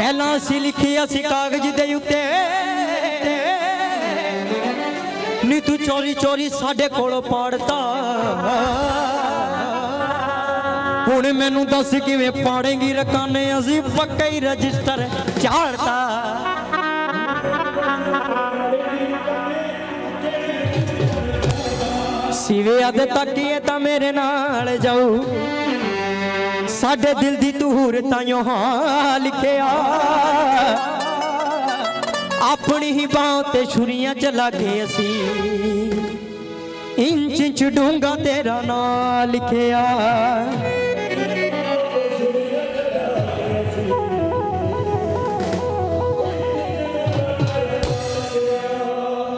ਪਹਿਲਾਂ ਅਸੀਂ ਲਿਖੀ ਅਸੀਂ ਕਾਗਜ਼ ਦੇ ਉੱਤੇ। ਨੀ ਤੂੰ ਚੋਰੀ ਚੋਰੀ ਸਾਡੇ ਕੋਲੋਂ ਪਾੜਤਾ। ਹੁਣ ਮੈਨੂੰ ਦੱਸ ਕਿਵੇਂ ਪਾੜੇਂਗੀ ਰਕਾਨੇ? ਅਸੀਂ ਪੱਕਾ ਹੀ ਰਜਿਸਟਰ ਝਾੜਤਾ ਸਿਵੇ ਅਦ ਤੱਕੀਏ ਤਾਂ ਮੇਰੇ ਨਾਲ ਜਾਊ। ਸਾਡੇ ਦਿਲ ਦੀ ਤੂਰ ਤਾਈਓ ਹਾਂ ਲਿਖਿਆ। ਆਪਣੀ ਹੀ ਬਾਹ ਤੇ ਛੁਰੀਆਂ ਚਲਾ ਗਏ ਅਸੀਂ। ਇੰਚ ਇੰਚ ਡੂੰਗਾ ਤੇਰਾ ਨਾਂ ਲਿਖਿਆ।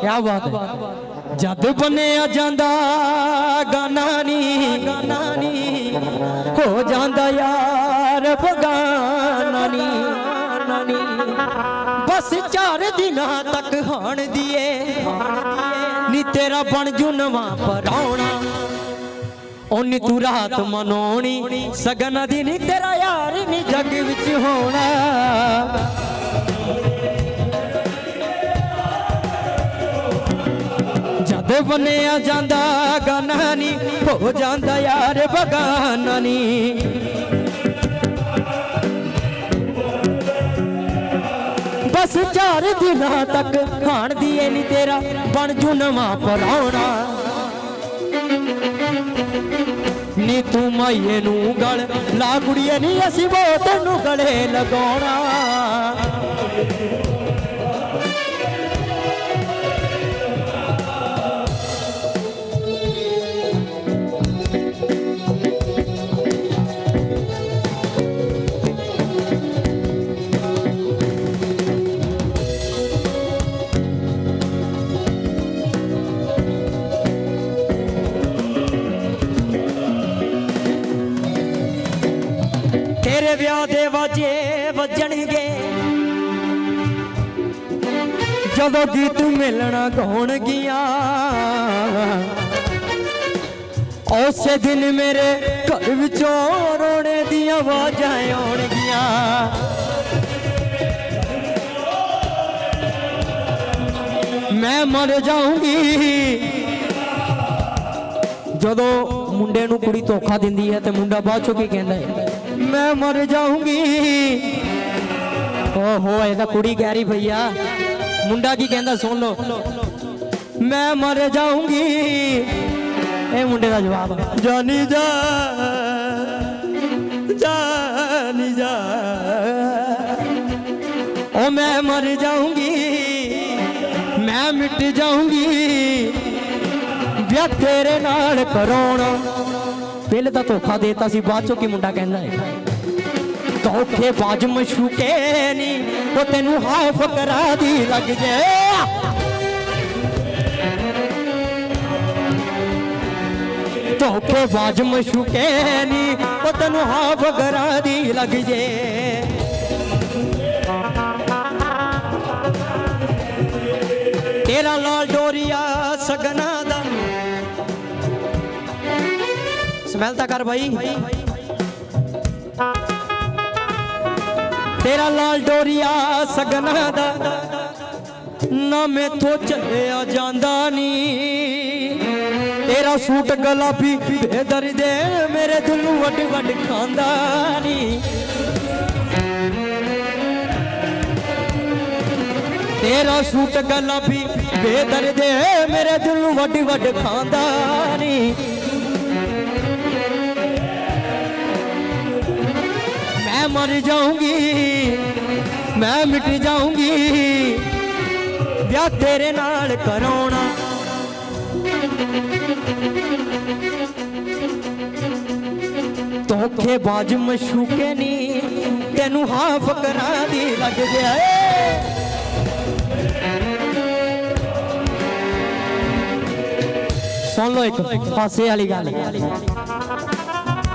ਕਿਆ ਬਾਤ ਹੈ। ਜਦ ਬਣਿਆ ਜਾਂਦਾ ਗਾਨਾ ਨੀ ਗਾਨਾ ਨੀ। ਹੋ ਜਾਂਦਾ ਯਾਰ ਬਗਾਨਾ ਨੀ ਬਸ ਚਾਰ ਦਿਨਾਂ ਤੱਕ ਹਾਣ ਦੀਏ। ਨੀ ਤੇਰਾ ਬਣ ਜੂ ਨਵਾਂ ਪਰਾਉਣਾ ਓਨੀ ਤੂੰ ਰਾਤ ਮਨਾਉਣੀ, ਸਗਨ ਦੀ ਨੀ ਤੇਰਾ ਯਾਰ ਨੀ ਜੱਗ ਵਿੱਚ ਹੋਣਾ। ਜਦ ਬਣਿਆ ਜਾਂਦਾ ਗਾਨਾ ਨੀ, ਹੋ ਜਾਂਦਾ ਯਾਰ ਬਗਾਨਾ ਨੀ। ਬਸ ਚਾਰ ਦਿਨਾਂ ਤੱਕ ਖਾਣ ਦੀ ਏ ਨੀ ਤੇਰਾ, ਬਣ ਜੂ ਨਵਾਂ ਪਰਾਉਣਾ ਨੀ ਤੂੰ ਮਾਈਏ ਨੂੰ ਗਲ ਲਾ ਕੁੜੀਏ ਨੀ ਅਸੀਂ ਬਹੁਤ ਨੂੰ ਗਲੇ ਲਗਾਉਣਾ। ਤੇਰੇ ਵਿਆਹ ਦੇ ਵਾਜੇ ਵੱਜਣਗੇ। ਜਦੋਂ ਗੀਤ ਮਿਲਣਾ ਗਾਉਣਗੀਆਂ, ਉਸੇ ਦਿਨ ਮੇਰੇ ਘਰ ਵਿੱਚੋਂ ਰੋਣੇ ਦੀਆਂ ਆਵਾਜ਼ਾਂ ਆਉਣਗੀਆਂ। ਮੈਂ ਮਰ ਜਾਊਂਗੀ। ਜਦੋਂ ਮੁੰਡੇ ਨੂੰ ਕੁੜੀ ਧੋਖਾ ਦਿੰਦੀ ਹੈ ਤੇ ਮੁੰਡਾ ਬਾਅਦ ਚੋਂ ਕੀ ਕਹਿੰਦਾ ਹੈ? ਮੈਂ ਮਰ ਜਾਊਂਗੀ। ਓਹੋ ਇਹ ਤਾਂ ਕੁੜੀ ਕਹਿ ਰਹੀ ਭਈਆ ਮੁੰਡਾ ਕੀ ਕਹਿੰਦਾ ਸੁਣ ਲਓ। ਮੈਂ ਮਰ ਜਾਊਂਗੀ। ਇਹ ਮੁੰਡੇ ਦਾ ਜਵਾਬ। ਜਾਨੀ ਜਾ ਜਾਨੀ ਜਾ। ਓ ਮੈਂ ਮਰ ਜਾਊਂਗੀ। ਮੈਂ ਮਿਟ ਜਾਊਂਗੀ। ਵਿਆਹ ਤੇਰੇ ਨਾਲ ਕਰਾਉਣਾ। ਪਹਿਲੇ ਤਾਂ ਧੋਖਾ ਦੇਤਾ ਸੀ, ਬਾਅਦ ਚੋਂ ਕੀ ਮੁੰਡਾ ਕਹਿੰਦਾ ਹੈ? ਧੋਖੇ ਬਾਜ ਮਸ਼ੂਕੇ ਨੀ, ਉਹ ਤੈਨੂੰ ਹਾਫ ਕਰਾ ਦੀ ਲੱਗ ਜੇ। ਧੋਖੇ ਬਾਜ ਮਸ਼ੂਕੇ ਨੀ, ਉਹ ਤੈਨੂੰ ਹਾਫ ਕਰਾ ਦੀ ਲੱਗ ਜੇ। ਤੇਰਾ ਲਾਲ ਡੋਰੀਆ ਸਗਨਾ ਦਾ ਤਾਂ ਕਰ ਭਾਈ ਤੇਰਾ ਲਾਲ ਡੋਰੀਆ ਸਗਨਾ ਦਾ ਨਾ ਮੈਥੋਂ ਚੱਲਿਆ ਜਾਂਦਾ ਨੀ ਤੇਰਾ ਸੂਟ ਗੁਲਾਬੀ ਬੇਦਰਦੇ ਮੇਰੇ ਦਿਲ ਨੂੰ ਵੱਡ ਵੱਡ ਖਾਂਦਾ ਨੀ ਤੇਰਾ ਸੂਟ ਗੁਲਾਬੀ ਬੇਦਰਦੇ ਮੇਰੇ ਦਿਲ ਨੂੰ ਵੱਡ ਵੱਡ ਖਾਂਦਾ ਨੀ ਮਰ ਜਾਊਂਗੀ, ਮੈਂ ਮਿਟ ਜਾਊਂਗੀ। ਵਿਆਹ ਤੇਰੇ ਨਾਲ ਕਰਾਉਣਾ। ਧੋਖੇ ਬਾਜ ਮਸ਼ੂਕੇ ਨੀ, ਤੈਨੂੰ ਹਾਫ ਕਰਾਂ ਦੀ ਲੱਗ ਗਿਆ ਏ। ਸੁਣ ਲਓ ਇੱਕ ਪਾਸੇ ਵਾਲੀ ਗੱਲ।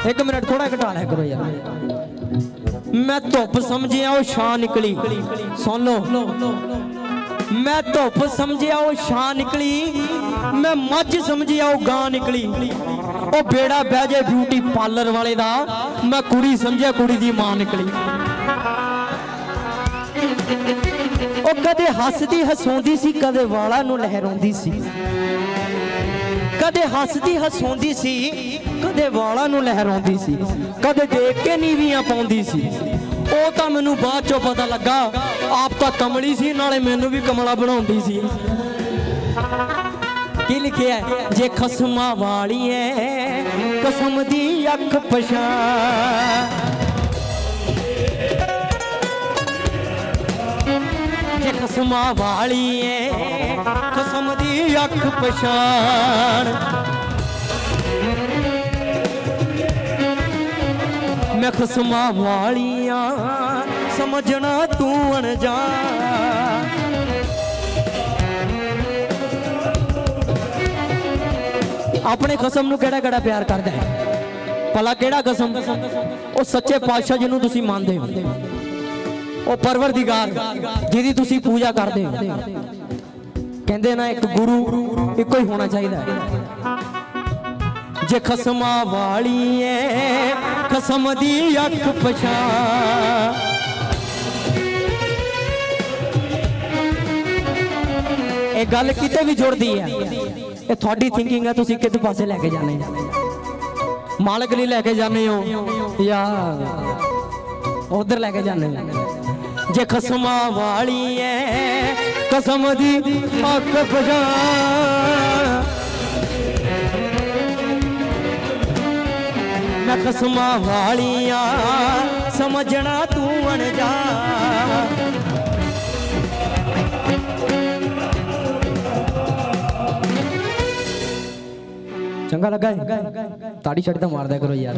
ਇੱਕ ਮਿੰਟ ਥੋੜਾ ਘਟਾ ਲਿਆ ਕਰੋ ਯਾਰ। ਮੈਂ ਧੁੱਪ ਸਮਝਿਆ ਉਹ ਛਾਂ ਨਿਕਲੀ। ਸੁਣ ਲਓ। ਮੈਂ ਧੁੱਪ ਸਮਝਿਆ ਉਹ ਛਾਂ ਨਿਕਲੀ। ਮੈਂ ਮੱਝ ਸਮਝਿਆ ਉਹ ਗਾਂ ਨਿਕਲੀ। ਉਹ ਬੇੜਾ ਬਹਿ ਜੇ ਬਿਊਟੀ ਪਾਰਲਰ ਵਾਲੇ ਦਾ। ਮੈਂ ਕੁੜੀ ਸਮਝਿਆ ਕੁੜੀ ਦੀ ਮਾਂ ਨਿਕਲੀ। ਉਹ ਕਦੇ ਹੱਸਦੀ ਹਸਾਉਂਦੀ ਸੀ, ਕਦੇ ਵਾਲਾਂ ਨੂੰ ਲਹਿਰਾਉਂਦੀ ਸੀ। ਕਦੇ ਹੱਸਦੀ ਹਸਾਉਂਦੀ ਸੀ, ਕਦੇ ਵਾਲਾਂ ਨੂੰ ਲਹਿਰਾਉਂਦੀ ਸੀ, ਕਦੇ ਦੇਖ ਕੇ ਨੀਵੀਆਂ ਪਾਉਂਦੀ ਸੀ। ਉਹ ਤਾਂ ਮੈਨੂੰ ਬਾਅਦ ਚੋਂ ਪਤਾ ਲੱਗਾ, ਆਪ ਤਾਂ ਕਮਲੀ ਸੀ, ਨਾਲੇ ਮੈਨੂੰ ਵੀ ਕਮਲਾ ਬਣਾਉਂਦੀ ਸੀ। ਕੀ ਲਿਖਿਆ ਜੇ ਖਸਮਾਂ ਵਾਲੀ ਐ ਕਸਮ ਦੀ ਅੱਖ ਪਛਾਣ ਜੇ ਖਸਮਾਂ ਵਾਲੀ ਐ ਕਸਮ ਅੱਖ ਪਛਾਣ। ਮੈਂ ਖਸਮਾਂ ਵਾਲੀਆਂ, ਸਮਝਣਾ ਤੂੰ ਅਣਜਾਣ। ਆਪਣੇ ਖਸਮ ਨੂੰ ਕਿਹੜਾ ਕਿਹੜਾ ਪਿਆਰ ਕਰਦਾ ਹੈ? ਭਲਾ ਕਿਹੜਾ ਖਸਮ? ਉਹ ਸੱਚੇ ਪਾਤਸ਼ਾਹ ਜਿਹਨੂੰ ਤੁਸੀਂ ਮੰਨਦੇ ਹੋ। ਉਹ ਪਰਵਰਦੀਗਾਰ, ਜਿਹਦੀ ਤੁਸੀਂ ਪੂਜਾ ਕਰਦੇ ਹੋ। ਕਹਿੰਦੇ ਨਾ ਇੱਕ ਗੁਰੂ ਇੱਕੋ ਹੀ ਹੋਣਾ ਚਾਹੀਦਾ। ਜੇ ਖਸਮਾਂ ਵਾਲੀ ਐ ਖਸਮ ਦੀ ਅੱਖ ਪਛਾਣ ਇਹ ਗੱਲ ਕਿਤੇ ਵੀ ਜੁੜਦੀ ਹੈ ਇਹ ਤੁਹਾਡੀ ਥਿੰਕਿੰਗ ਹੈ ਤੁਸੀਂ ਕਿਤੇ ਪਾਸੇ ਲੈ ਕੇ ਜਾਣੇ ਮਾਲਕ ਲਈ ਲੈ ਕੇ ਜਾਣੇ ਹੋ ਯਾਰ ਉਧਰ ਲੈ ਕੇ ਜਾਣੇ ਹੋ। ਜੇ ਖਸਮਾਂ ਵਾਲੀ ਐ ਕਸਮ ਦੀ ਅੱਖ ਪਜਾ ਮੈਂ ਖਸਮਾਂ ਵਾਲੀਆਂ ਸਮਝਣਾ ਤੂੰ ਅਣਜਾ। ਚੰਗਾ ਲੱਗਾ ਤਾੜੀ ਛੱਡ ਤਾਂ ਮਾਰਦਾ ਕਰੋ ਯਾਰ।